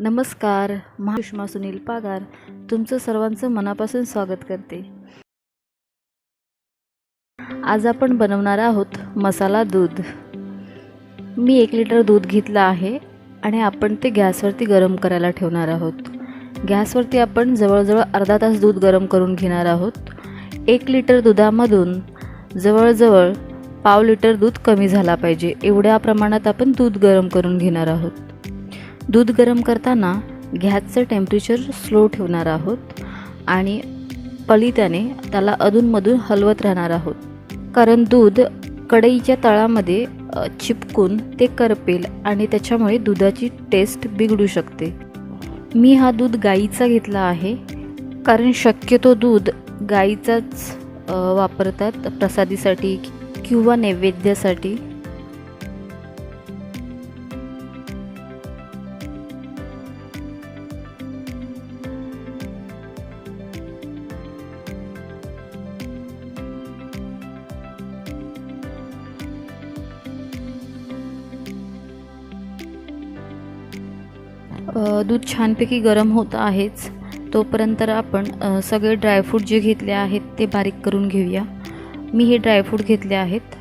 नमस्कार महासुषमा सुनील पागार तुमचं सर्वांचं मनापासून स्वागत करते. आज आपण बनवणार आहोत मसाला दूध. मी एक लिटर दूध घेतलं आहे आणि आपण ते गॅसवरती गरम करायला ठेवणार आहोत. गॅसवरती आपण जवळजवळ अर्धा तास दूध गरम करून घेणार आहोत. एक लिटर दुधामधून जवळजवळ पाव लिटर दूध कमी झाला पाहिजे. एवढ्या प्रमाणात आपण दूध गरम करून घेणार आहोत. दूध गरम करताना गॅसचं टेम्परेचर स्लो ठेवणार आहोत आणि पलित्याने त्याला अधूनमधून हलवत राहणार आहोत. कारण दूध कढईच्या तळामध्ये चिपकून ते करपेल आणि त्याच्यामुळे दुधाची टेस्ट बिघडू शकते. मी हा दूध गाईचा घेतला आहे. कारण शक्यतो दूध गाईचाच वापरतात प्रसादीसाठी किंवा नैवेद्यासाठी. दूध छानपैकी गरम होतं आहेच. तोपर्यंत आपण सगळे ड्रायफ्रूट जे घेतले आहेत ते बारीक करून घेऊया. मी हे ड्रायफ्रूट घेतले आहेत.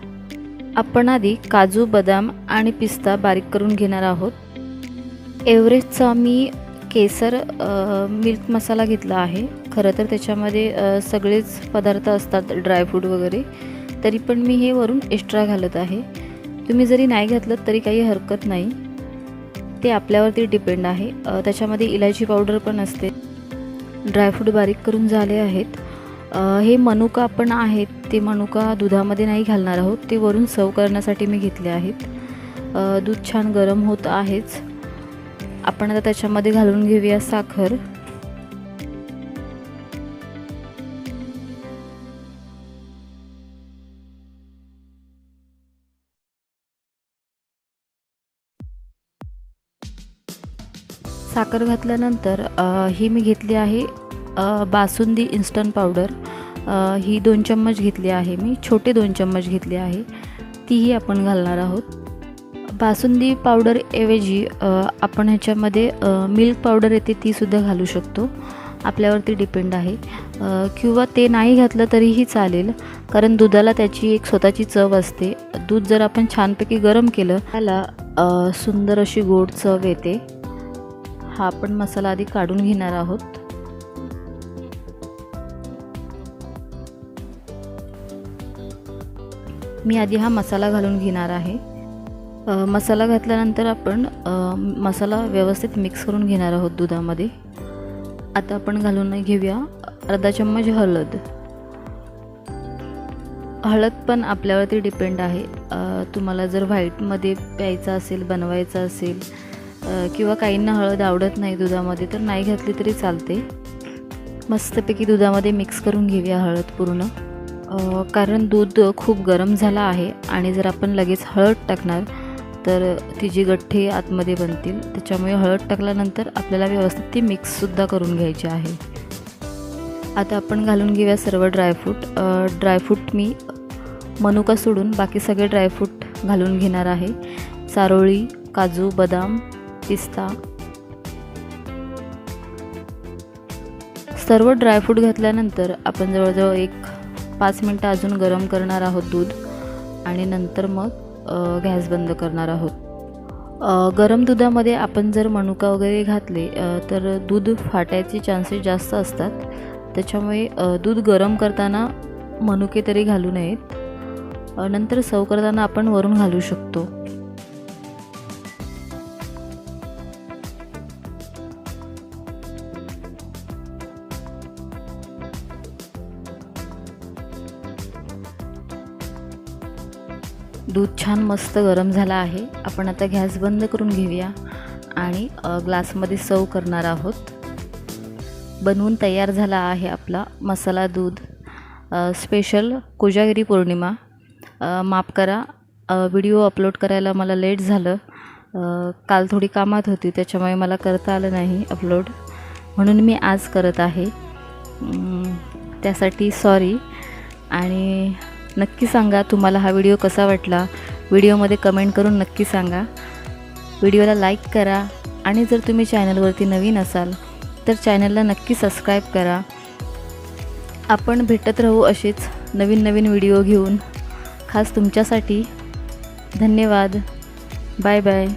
आपण आधी काजू बदाम आणि पिस्ता बारीक करून घेणार आहोत. एव्हरेस्टचा मी केसर मिल्क मसाला घेतला आहे. खरं तर त्याच्यामध्ये सगळेच पदार्थ असतात ड्रायफ्रूट वगैरे. तरी पण मी हे वरून एक्स्ट्रा घालत आहे. तुम्ही जरी नाही घातलं तरी काही हरकत नाही. ते आपल्यावरती डिपेंड आहे. त्याच्यामध्ये इलायची पावडर पण असते. ड्रायफ्रूट बारीक करून झाले आहेत. हे मनुका आपण आहेत. ते मनुका दुधामध्ये नाही घालणार आहोत. ते वरून सर्व करण्यासाठी मी घेतले आहेत. दूध छान गरम होत आहेच. आपण आता त्याच्यामध्ये घालून घेऊया साखर. साखर घातल्यानंतर ही मी घेतली आहे बासुंदी इन्स्टंट पावडर ही दोन चम्मच घेतली आहे मी छोटे दोन चम्मच घेतले आहे. तीही आपण घालणार आहोत. बासुंदी पावडर ऐवजी आपण ह्याच्यामध्ये मिल्क पावडर येते तीसुद्धा घालू शकतो. आपल्यावरती डिपेंड आहे. किंवा ते नाही घातलं तरीही चालेल कारण दुधाला त्याची एक स्वतःची चव असते. दूध जर आपण छानपैकी गरम केलं त्याला सुंदर अशी गोड चव येते. हा आपण मसाला आधी काढून घेणार आहोत. मी आधी हा मसाला घालून घेणार आहे. मसाला घातल्यानंतर आपण मसाला व्यवस्थित मिक्स करून घेणार आहोत दुधामध्ये. आता आपण घालून घेऊया अर्धा चम्मच हळद. हळद पण आपल्यावरती डिपेंड आहे. तुम्हाला जर व्हाईटमध्ये प्यायचं असेल बनवायचं असेल किंवा काहींना हळद आवडत नाही दुधामध्ये तर नाही घातली तरी चालते. मस्तपैकी दुधामध्ये मिक्स करून घेऊया हळद पूर्ण. कारण दूध खूप गरम झालं आहे आणि जर आपण लगेच हळद टाकणार तर तिची गठ्ठे आतमध्ये बनतील त्याच्यामुळे हळद टाकल्यानंतर आपल्याला व्यवस्थित ती मिक्ससुद्धा करून घ्यायची आहे. आता आपण घालून घेऊया सर्व ड्रायफ्रूट ड्रायफ्रूट मी मनुका सोडून बाकी सगळे ड्रायफ्रूट घालून घेणार आहे. चारोळी काजू बदाम पिस्ता सर्व ड्रायफ्रूट घातल्यानंतर आपण जवळजवळ एक पाच मिनटं अजून गरम करणार आहोत दूध आणि नंतर मग गॅस बंद करणार आहोत. गरम दुधामध्ये आपण जर मनुका वगैरे घातले तर दूध फाटायचे चान्सेस जास्त असतात. त्याच्यामुळे दूध गरम करताना मनुके तरी घालू नयेत. नंतर सव करताना आपण वरून घालू शकतो. दूध छान मस्त गरम झालं आहे. आपण आता गॅस बंद करून घेऊया आणि ग्लासमध्ये सर्व करणार आहोत. बनवून तयार झाला आहे आपला मसाला दूध. स्पेशल कोजागिरी पौर्णिमा. माफ करा व्हिडिओ अपलोड करायला मला लेट झालं. काल थोडी कामात होती त्याच्यामुळे मला करता आलं नाही अपलोड म्हणून मी आज करत आहे. त्यासाठी सॉरी आणि नक्की सांगा तुम्हाला हा व्हिडिओ कसा वाटला. व्हिडिओमध्ये कमेंट करून नक्की सांगा. व्हिडिओला लाईक करा आणि जर तुम्ही चॅनलवरती नवीन असाल तर चॅनलला नक्की सबस्क्राईब करा. आपण भेटत राहू असेच नवीन नवीन व्हिडिओ घेऊन. खास तुमच्यासाठी धन्यवाद. Bye bye.